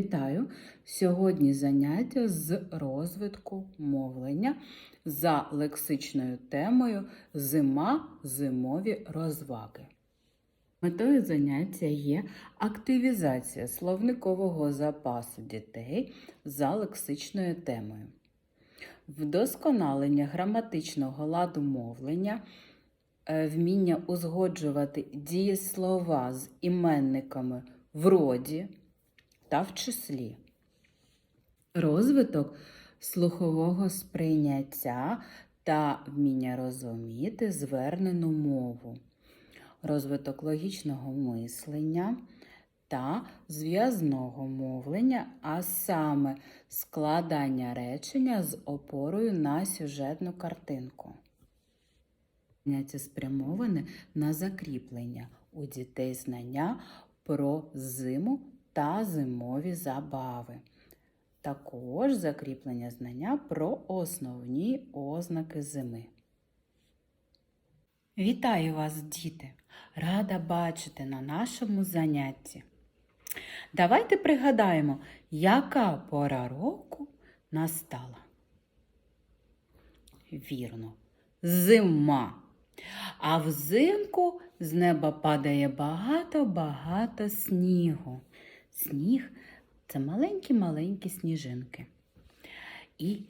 Вітаю! Сьогодні заняття з розвитку мовлення за лексичною темою Зима, зимові розваги. Метою заняття є активізація словникового запасу дітей за лексичною темою, вдосконалення граматичного ладу мовлення, е, вміння узгоджувати дієслова з іменниками в роді та в числі. Розвиток слухового сприйняття та вміння розуміти звернену мову, розвиток логічного мислення та зв'язного мовлення, а саме складання речення з опорою на сюжетну картинку. Заняття спрямоване на закріплення у дітей знання про зиму та зимові забави. Також закріплення знання про основні ознаки зими. Вітаю вас, діти! Рада бачити на нашому занятті. Давайте пригадаємо, яка пора року настала. Вірно, зима. А взимку з неба падає багато-багато снігу. Сніг це маленькі-маленькі сніжинки. І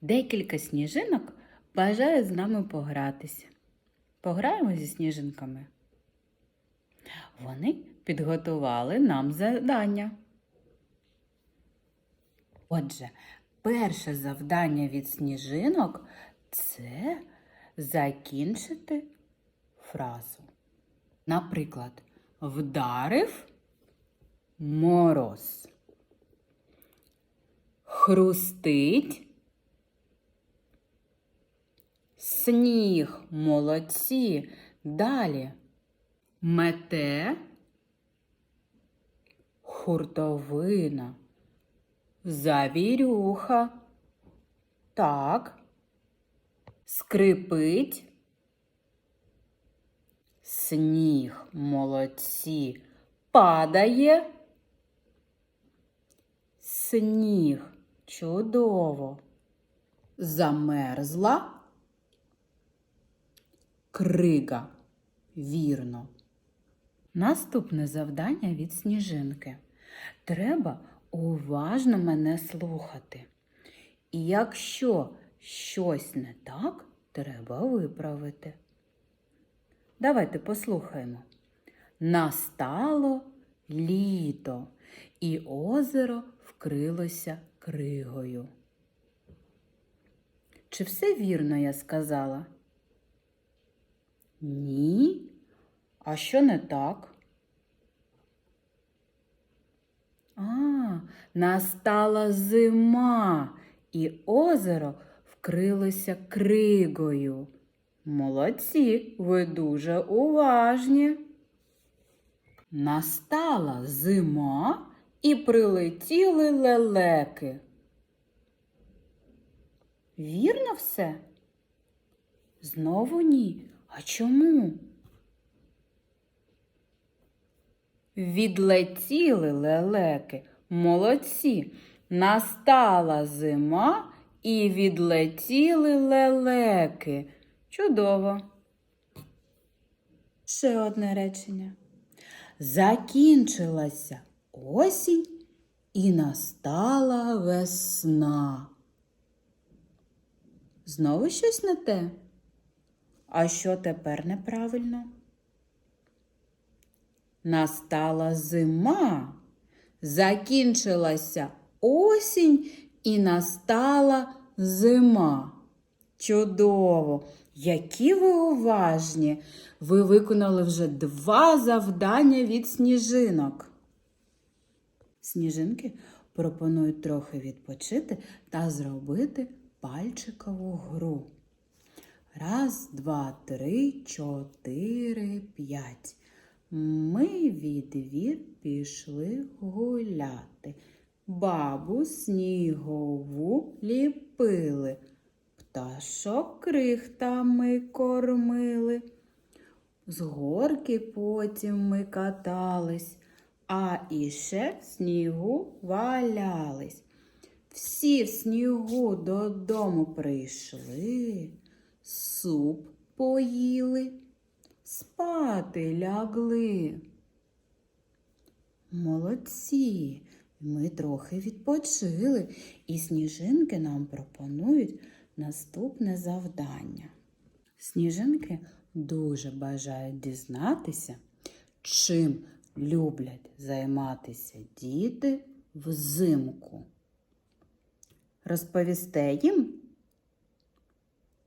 декілька сніжинок бажає з нами погратися. Пограємо зі сніжинками. Вони підготували нам завдання. Отже, перше завдання від сніжинок це закінчити фразу. Наприклад, вдарив мороз. Хрустить. Сніг молодці. Далі. Мете. Хуртовина. Завірюха. Так. Скрипить. Сніг молодці. Падає. Сніг. Чудово. Замерзла. Крига. Вірно. Наступне завдання від сніжинки. Треба уважно мене слухати. І якщо щось не так, треба виправити. Давайте послухаємо. Настало літо, і озеро вкрилося кригою. Чи все вірно я сказала? Ні. А що не так? А, настала зима, і озеро вкрилося кригою. Молодці, ви дуже уважні. Настала зима і прилетіли лелеки. Вірно все? Знову ні. А чому? Відлетіли лелеки. Молодці. Настала зима і відлетіли лелеки. Чудово. Ще одне речення. Закінчилася осінь і настала весна. Знову щось не те? А що тепер неправильно? Настала зима, закінчилася осінь і настала зима. Чудово! Які ви уважні! Ви виконали вже два завдання від сніжинок. Сніжинки пропонують трохи відпочити та зробити пальчикову гру. Раз, два, три, чотири, п'ять. Ми від двір пішли гуляти. Бабу снігову ліпили, пташок крихтами кормили. З горки потім ми катались, а іще в снігу валялись. Всі в снігу додому прийшли, суп поїли, спати лягли. Молодці, ми трохи відпочили, і сніжинки нам пропонують наступне завдання. Сніжинки дуже бажають дізнатися, чим люблять займатися діти взимку. Розповісте їм?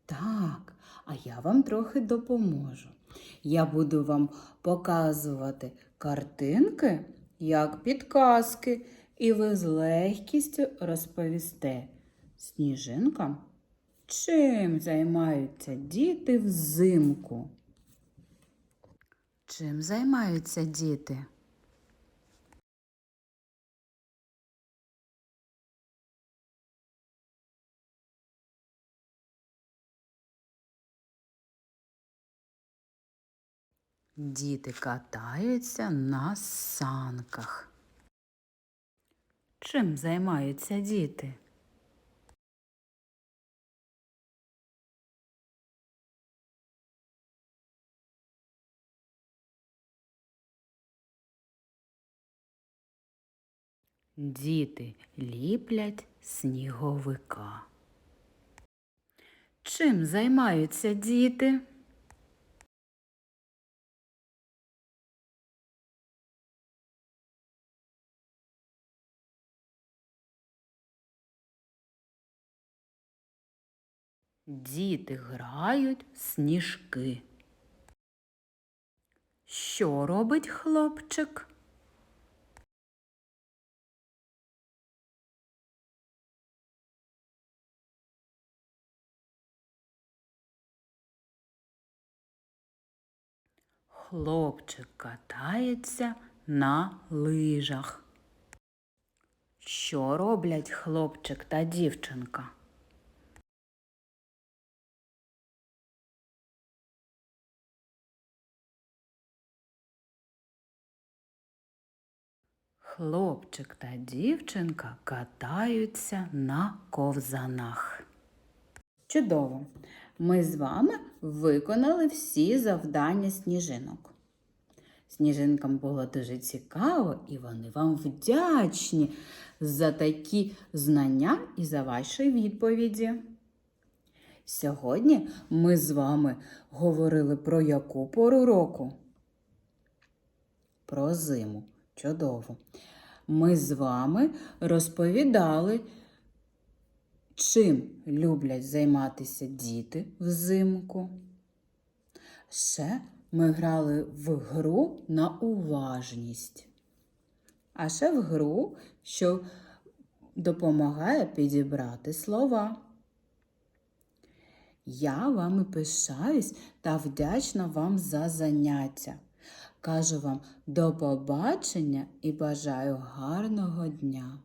Так, а я вам трохи допоможу. Я буду вам показувати картинки як підказки, і ви з легкістю розповісте сніжинкам, чим займаються діти взимку. Чим займаються діти? Діти катаються на санках. Чим займаються діти? Діти ліплять сніговика. Чим займаються діти? Діти грають сніжки. Що робить хлопчик? Хлопчик катається на лижах. Що роблять хлопчик та дівчинка? Хлопчик та дівчинка катаються на ковзанах. Чудово! Ми з вами виконали всі завдання сніжинок. Сніжинкам було дуже цікаво, і вони вам вдячні за такі знання і за ваші відповіді. Сьогодні ми з вами говорили про яку пору року? Про зиму. Чудово. Ми з вами розповідали, чим люблять займатися діти взимку. Ще ми грали в гру на уважність. А ще в гру, що допомагає підібрати слова. Я вами пишаюсь та вдячна вам за заняття. Кажу вам до побачення і бажаю гарного дня!